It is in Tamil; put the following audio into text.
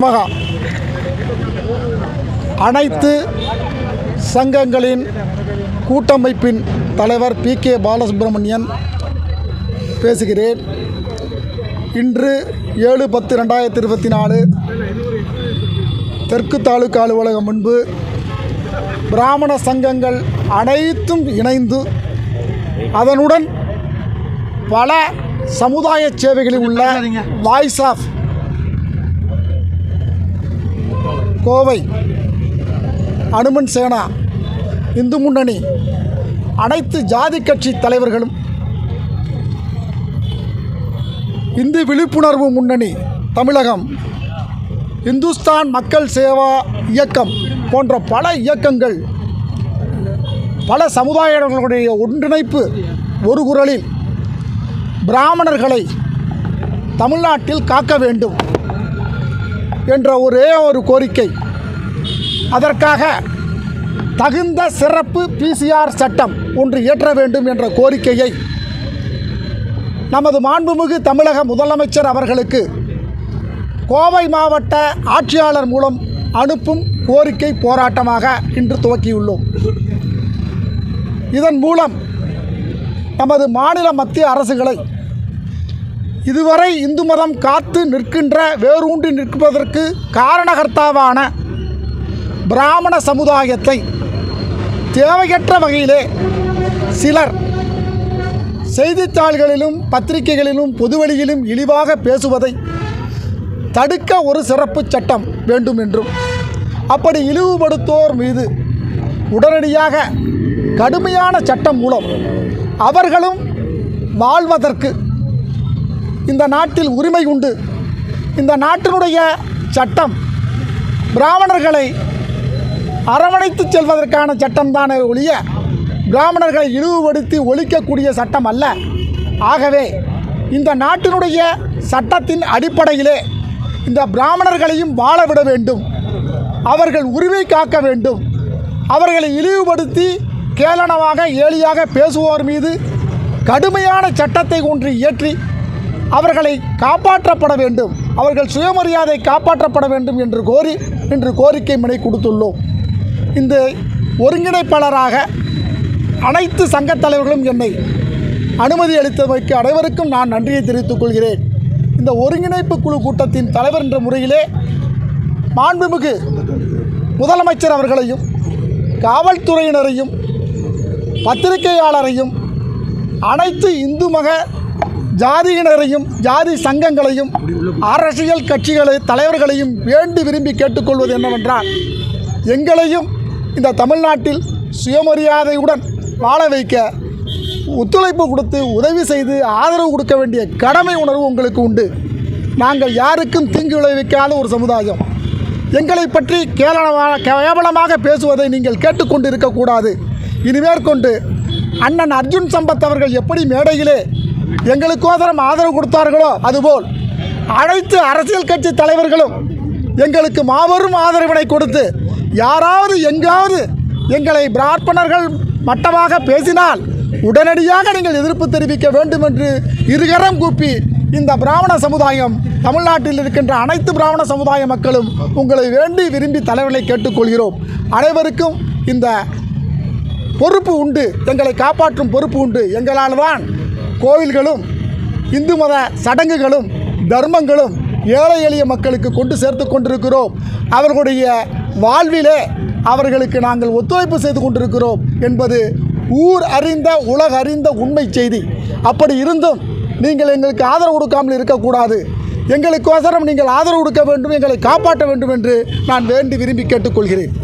மகா அனைத்து சங்கங்களின் கூட்டமைப்பின் தலைவர் பி கே பாலசுப்ரமணியன் பேசுகிறேன். இன்று ஏழு பத்து ரெண்டாயிரத்தி இருபத்தி நாலு தெற்கு தாலுக்கா அலுவலகம் முன்பு பிராமண சங்கங்கள் அனைத்தும் இணைந்து அதனுடன் பல சமுதாய சேவைகளில் உள்ள வாய்ஸ் ஆஃப் கோவை அனுமன் சேனா இந்து முன்னணி அனைத்து ஜாதி கட்சி தலைவர்களும் இந்து விழிப்புணர்வு முன்னணி தமிழகம் இந்துஸ்தான் மக்கள் சேவா இயக்கம் போன்ற பல இயக்கங்கள் பல சமுதாயங்களுடைய ஒன்றிணைப்பு ஒரு குரலில் பிராமணர்களை தமிழ்நாட்டில் காக்க வேண்டும் என்ற ஒரே ஒரு கோரிக்கை. அதற்காக தகுந்த சிறப்பு பிசிஆர் சட்டம் ஒன்று இயற்ற வேண்டும் என்ற கோரிக்கையை நமது மாண்புமிகு தமிழக முதலமைச்சர் அவர்களுக்கு கோவை மாவட்ட ஆட்சியாளர் மூலம் அனுப்பும் கோரிக்கை போராட்டமாக இன்று துவக்கியுள்ளோம். இதன் மூலம் நமது மாநில மத்திய அரசுகளை இதுவரை இந்து மதம் காத்து நிற்கின்ற வேரூன்றி நிற்பதற்கு காரணகர்த்தாவான பிராமண சமுதாயத்தை தேவையற்ற வகையிலே சிலர் செய்தித்தாள்களிலும் பத்திரிகைகளிலும் பொதுவெளியிலும் இழிவாக பேசுவதை தடுக்க ஒரு சிறப்பு சட்டம் வேண்டும் என்றும் அப்படி இழிவுபடுத்தோர் மீது உடனடியாக கடுமையான சட்டம் மூலம் அவர்களும் வாழ்வதற்கு இந்த நாட்டில் உரிமை உண்டு. இந்த நாட்டினுடைய சட்டம் பிராமணர்களை அரவணைத்து செல்வதற்கான சட்டம்தானே ஒழிய பிராமணர்களை இழிவுபடுத்தி ஒழிக்கக்கூடிய சட்டம் அல்ல. ஆகவே இந்த நாட்டினுடைய சட்டத்தின் அடிப்படையிலே இந்த பிராமணர்களையும் வாழ விட வேண்டும். அவர்கள் உரிமை காக்க வேண்டும். அவர்களை இழிவுபடுத்தி கேளனமாக ஏலியாக பேசுவோர் மீது கடுமையான சட்டத்தை ஒன்று இயற்றி அவர்களை காப்பாற்றப்பட வேண்டும். அவர்கள் சுயமரியாதை காப்பாற்றப்பட வேண்டும் என்று கோரி இன்று கோரிக்கை மனை கொடுத்துள்ளோம். இந்த ஒருங்கிணைப்பாளராக அனைத்து சங்கத் தலைவர்களும் என்னை அனுமதி அளித்தமைக்கு அனைவருக்கும் நான் நன்றியை தெரிவித்துக் கொள்கிறேன். இந்த ஒருங்கிணைப்பு குழு கூட்டத்தின் தலைவர் என்ற முறையிலே மாண்புமிகு முதலமைச்சர் அவர்களையும் காவல்துறையினரையும் பத்திரிகையாளரையும் அனைத்து இந்து மக ஜாதியினரையும் ஜாதி சங்கங்களையும் அரசியல் கட்சிகளை தலைவர்களையும் வேண்டி விரும்பி கேட்டுக்கொள்வது என்னவென்றால் எங்களையும் இந்த தமிழ்நாட்டில் சுயமரியாதையுடன் வாழ வைக்க ஒத்துழைப்பு கொடுத்து உதவி செய்து ஆதரவு கொடுக்க வேண்டிய கடமை உணர்வு உங்களுக்கு உண்டு. நாங்கள் யாருக்கும் தீங்கு விளைவிக்காத ஒரு சமுதாயம். எங்களை பற்றி கேவலமாக கேவலமாக பேசுவதை நீங்கள் கேட்டுக்கொண்டு இருக்கக்கூடாது இனிமேற்கொண்டு அண்ணன் அர்ஜுன் சம்பத் அவர்கள் எப்படி மேடையிலே எங்களுக்கோசரம் ஆதரவு கொடுத்தார்களோ அதுபோல் அனைத்து அரசியல் கட்சி தலைவர்களும் எங்களுக்கு மாபெரும் ஆதரவினை கொடுத்து யாராவது எங்காவது எங்களை பிரார்ப்பணர்கள் மட்டமாக பேசினால் உடனடியாக நீங்கள் எதிர்ப்பு தெரிவிக்க வேண்டும் என்று இருகரம் கூப்பி இந்த பிராமண சமுதாயம் தமிழ்நாட்டில் இருக்கின்ற அனைத்து பிராமண சமுதாய மக்களும் உங்களை வேண்டி விரும்பி தலைவர்களை கேட்டுக்கொள்கிறோம். அனைவருக்கும் இந்த பொறுப்பு உண்டு. எங்களை காப்பாற்றும் பொறுப்பு உண்டு. எங்களால் தான் கோவில்களும் இந்து மத சடங்குகளும் தர்மங்களும் ஏழை எளிய மக்களுக்கு கொண்டு சேர்த்து கொண்டிருக்கிறோம். அவர்களுடைய வாழ்விலே அவர்களுக்கு நாங்கள் ஒத்துழைப்பு செய்து கொண்டிருக்கிறோம் என்பது ஊர் அறிந்த உலக அறிந்த உண்மை செய்தி. அப்படி இருந்தும் நீங்கள் எங்களுக்கு ஆதரவு கொடுக்காமல் இருக்கக்கூடாது. எங்களுக்கோசரம் நீங்கள் ஆதரவு கொடுக்க வேண்டும் எங்களை காப்பாற்ற வேண்டும் என்று நான் வேண்டி விரும்பி கேட்டுக்கொள்கிறேன்.